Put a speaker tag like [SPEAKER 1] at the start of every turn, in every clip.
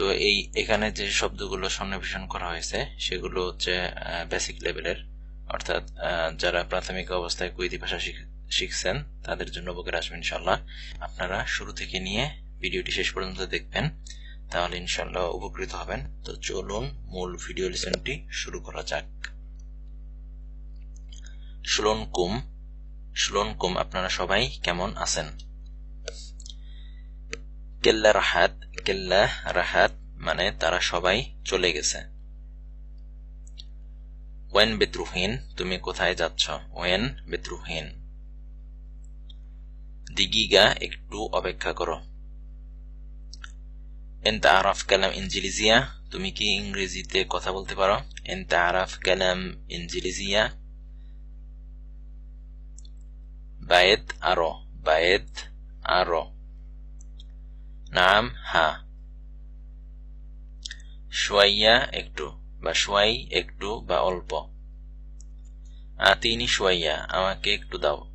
[SPEAKER 1] তো এই, এখানে যে শব্দগুলো সন্নিবেশন করা হয়েছে, সেগুলো হচ্ছে বেসিক লেভেলের অর্থাৎ যারা প্রাথমিক অবস্থায় কুইদি ভাষা শিখ- শিখছেন, তাদের জন্য উপকার আসবে ইনশাল্লাহ আপনারা শুরু থেকে নিয়ে ভিডিওটি শেষ পর্যন্ত দেখবেন, তাহলে ইনশাল্লাহ উপকৃত হবেন। তো চলুন মূল ভিডিও লেসনটি শুরু করা যাক। শুলন কুম শুলন কুম আপনারা সবাই কেমন আছেন? কেল্লা রাহাত কেল্লা রাহাত মানে তারা সবাই চলে গেছে। ওয়েন বেত্রুহীন তুমি কোথায় যাচ্ছ? ওয়েন বেত্রুহীন দিগিগা, একটু অপেক্ষা করো। এন্তা আরাফ কালাম ইনজিলিজিয়া, তুমি কি ইংরেজিতে কথা বলতে পারো? এন্তা আরাফ কালাম ইনজিলিজিয়া। বায়েত আরও বায়েত আরও। নাম, হা। শোয়াইয়া একটু বা শোয়াই একটু বা অল্প। আতিনি শোয়াইয়া, আমাকে একটু দাও।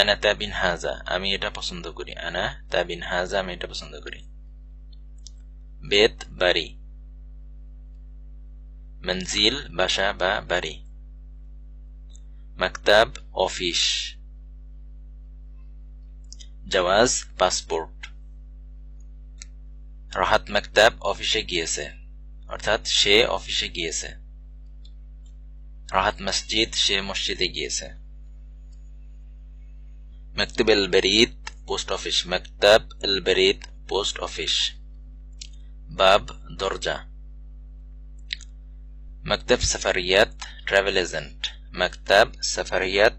[SPEAKER 1] আনা তাবিন হাজা, আমি এটা পছন্দ করি। আনা তাবিন হাজা, আমি এটা পছন্দ করি। বেত, বাড়ি। মঞ্জিল, বাসা বা বাড়ি। মাকতাব, অফিস। জওয়াজ পাসপোর্ট রাহাত মাকতাব অফিসে গিয়েছে অর্থাৎ সে অফিসে গিয়েছে রাহাত মসজিদ সে মসজিদে গিয়েছে مكتب البريد পোস্ট অফিস مكتب البريد পোস্ট অফিস বাব দরজা مكتب سفريات travel agent مكتب سفريات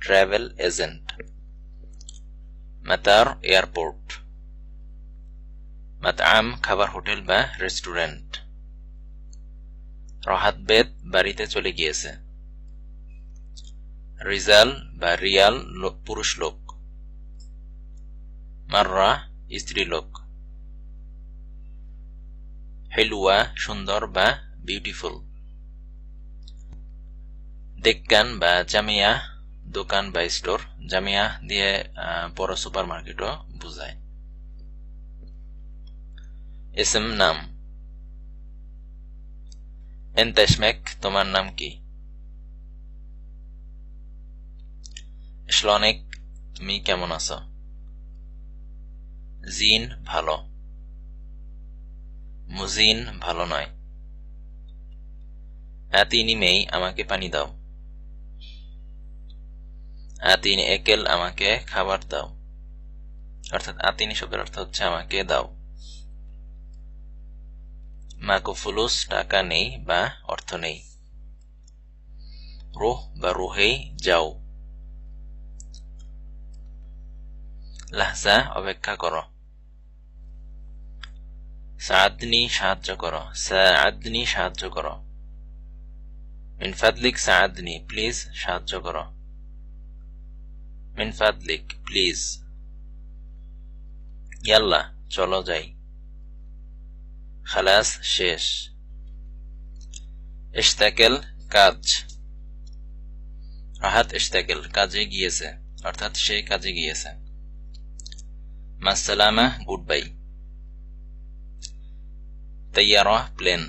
[SPEAKER 1] travel agent মাতার এয়ারপোর্ট মাতআম খাবার হোটেল বা রেস্টুরেন্ট রাহাত বেদ বাড়িতে চলে গিয়েছে। রিজাল বা রিয়াল পুরুষ লোক। মাররা স্ত্রী লোক। হেলুয়া সুন্দর বা বিউটিফুল দেক্কান বা জামিয়া দোকান বা স্টোর জামিয়া দিয়ে বড় সুপার মার্কেটও বোঝায়। এসএম নাম। এন্তেশমেক, তোমার নাম কি? শ্লনেক তুমি কেমন আছো? জিন, ভালো। মুজিন, ভালো নয়। আতিনি মেই আমাকে পানি দাও। আতিনি একেল আমাকে খাবার দাও। অর্থাৎ আতিনি শব্দের অর্থ হচ্ছে আমাকে দাও। মাকো ফুলুস টাকা নেই বা অর্থ নেই। রুহ বা রুহেই যাও। লাহজা অপেক্ষা করো। সাদনি সাহায্য করো। সাদনি সাহায্য করো। মিনফাদলিক সাদনি, প্লিজ সাহায্য করো। মিনফাদলিক প্লিজ ইয়াল্লা, চলো যাই। খালাস, শেষ। ইশতাকেল, কাজ। রাহাত ইশতাকেল, কাজে গিয়েছে। অর্থাৎ সে কাজে গিয়েছে। মাসালামা গুড বাই তৈয়ারা প্লেন।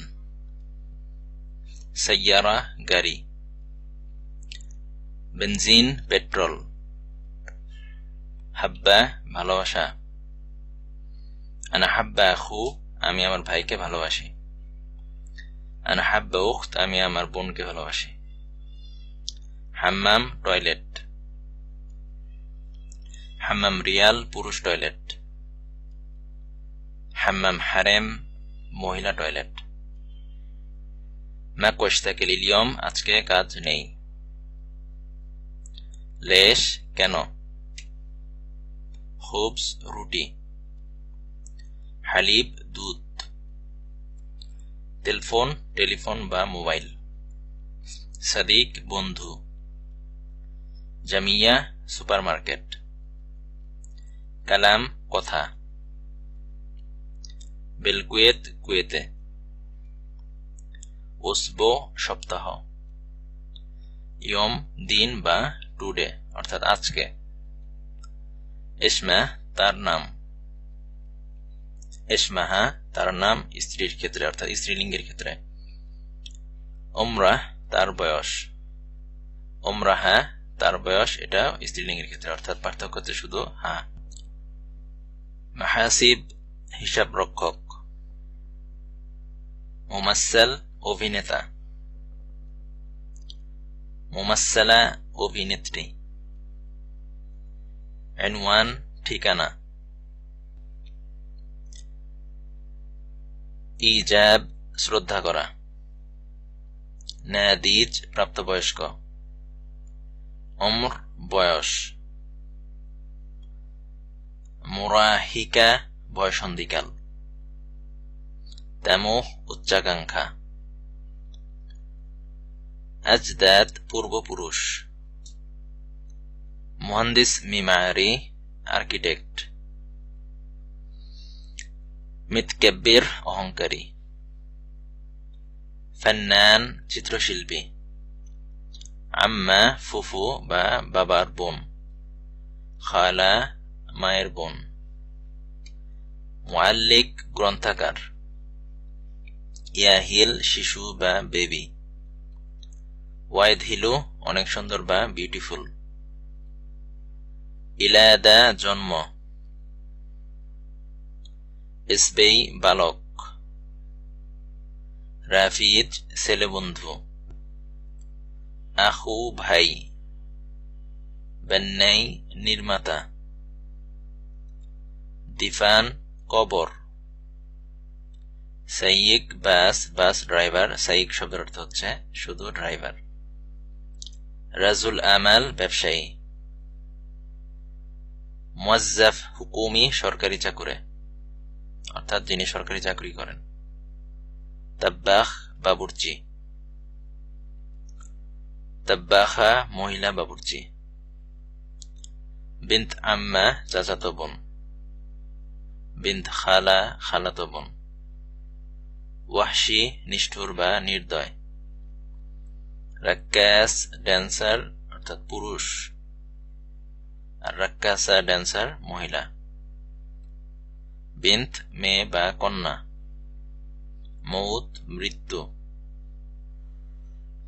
[SPEAKER 1] সৈয়ারা গাড়ি। বেনজিন, পেট্রোল। হাব্বা, ভালোবাসা। আনা হাব্বা আখু, আমি আমার ভাইকে ভালোবাসি। আনা হাব্বা উখত, আমি আমার বোনকে ভালোবাসি। হাম্মাম টয়লেট। হাম্মাম রিয়াল পুরুষ টয়লেট। হাম্মাম হারেম মহিলা টয়লেট। মা কোশতাকে লিলিয়ম আজকে কাজ নেই। লেশ কেন? খুবস রুটি। হালিব, দুধ। টেলিফোন টেলিফোন বা মোবাইল। সাদিক, বন্ধু। জামিয়া, সুপারমার্কেট। কালাম, কথা। বেলকুয়েত, কুয়েতে। ওসবো, সপ্তাহ। ইয়ম, দিন বা টুডে, অর্থাৎ আজকে। ইসমা তার নাম। এসমাহা তার নাম স্ত্রীর ক্ষেত্রে, অর্থাৎ স্ত্রীলিঙ্গের ক্ষেত্রে। ওমরা তার বয়স। ওমরাহা তার বয়স, এটা স্ত্রীলিঙ্গের ক্ষেত্রে, অর্থাৎ পার্থক্য হচ্ছে শুধু হা। মাহাসিব হিসাব রক্ষক। মোমাসাল অভিনেতা। মোমাসালা অভিনেত্রী। এনওয়ান ঠিকানা। ইজাব শ্রদ্ধা করা। নাদিজ প্রাপ্তবয়স্ক। অমর বয়স। মোরাহিকা বয়সন্ধিকাল। তেমহ উচ্চাকাঙ্ক্ষা। আজদাদ পূর্বপুরুষ। মহান্দিস মিমারি আর্কিটেক্ট মিতকেব্বির অহংকারী ফান্নান চিত্রশিল্পী আম্মা ফুফু বা বাবার বোন খালা মায়ের বোন মুআল্লিক গ্রন্থাকার ইয়াহিল শিশু বা বেবি ওয়াইদ হিলু অনেক সুন্দর বা বিউটিফুল ইলাদা জন্ম। ইসবেই বালক। রাফিজ ছেলে বন্ধু। আহু ভাই। বেন্নাই নির্মাতা। দিফান কবর। সাইয়িক বাস বাস ড্রাইভার। সাইক শব্দের অর্থ হচ্ছে শুধু ড্রাইভার। রাজুল আমাল ব্যবসায়ী। মুয়াজ্জাফ হুকুমি সরকারি চাকুরে, অর্থাৎ যিনি সরকারি চাকরি করেন। তাব্বাখ বাবুর্চি। তাব্বাখা মহিলা বাবুর্চি। বিন্ত আম্মা চাচাতো বোন। বিন্ত খালা খালাতো বোন। ওয়াহশি, নিষ্ঠুর বা নির্দয়। রাক্কাস ড্যান্সার অর্থাৎ পুরুষ। রাক্কাসা ড্যান্সার মহিলা। বিন্ত মেয়ে বা কন্যা। মৌত, মৃত্যু।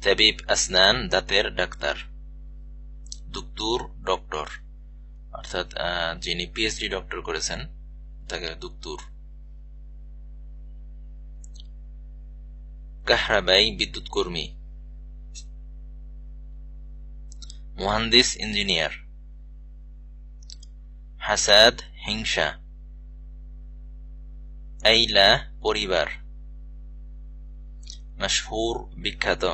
[SPEAKER 1] তাবিব আসনান, দাঁতের ডাক্তার। দুক্তুর, ডক্টর। অর্থাৎ যিনি পিএইচডি ডক্টর করেছেন, তাকে দুক্তুর। কাহরাবাই বিদ্যুৎ কর্মী মুহান্দিস ইঞ্জিনিয়ার। হাসাদ হিংসা আইলা পরিবার মশহুর বিখ্যাত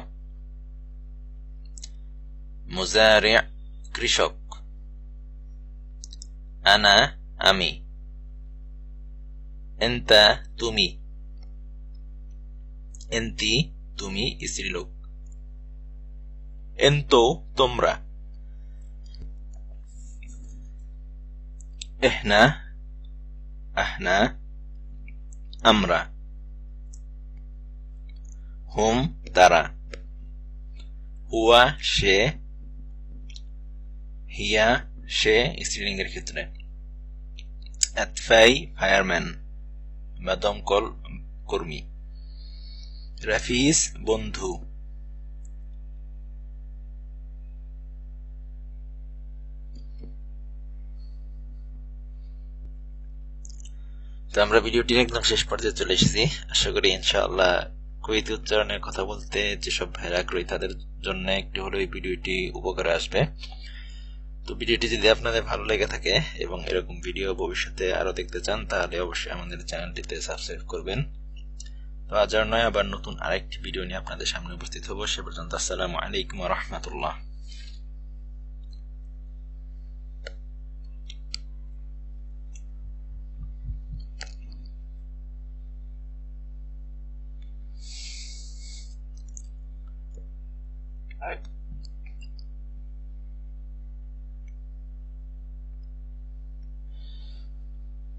[SPEAKER 1] মুজারি কৃষক আনা আমি এন্তা তুমি এন্তি তুমি স্ত্রীলোক এন্তো তোমরা এহনা আহনা আমরা হুম তারা হুয়া সে হিয়া সে স্ত্রীলিঙ্গের ক্ষেত্রে আতফাই ফায়ারম্যান বা দমকল কর্মী রাফিস বন্ধু তো আমরা ভিডিওটির একদম শেষ পর্যায়ে চলে এসেছি। আশা করি ইনশাআল্লাহ কুইতি উচ্চারণের কথা বলতে যেসব ভাইরা আগ্রহী তাদের জন্য একটি হলো এই ভিডিওটি উপকারে আসবে। তো ভিডিওটি যদি আপনাদের ভালো লেগে থাকে এবং এরকম ভিডিও ভবিষ্যতে আরও দেখতে চান, তাহলে অবশ্যই আমাদের চ্যানেলটিতে সাবস্ক্রাইব করবেন। তো আজ আর নয়, আবার নতুন আরেকটি ভিডিও নিয়ে আপনাদের সামনে উপস্থিত হব। সে পর্যন্ত আসসালামু আলাইকুম রহমতুল্লাহ।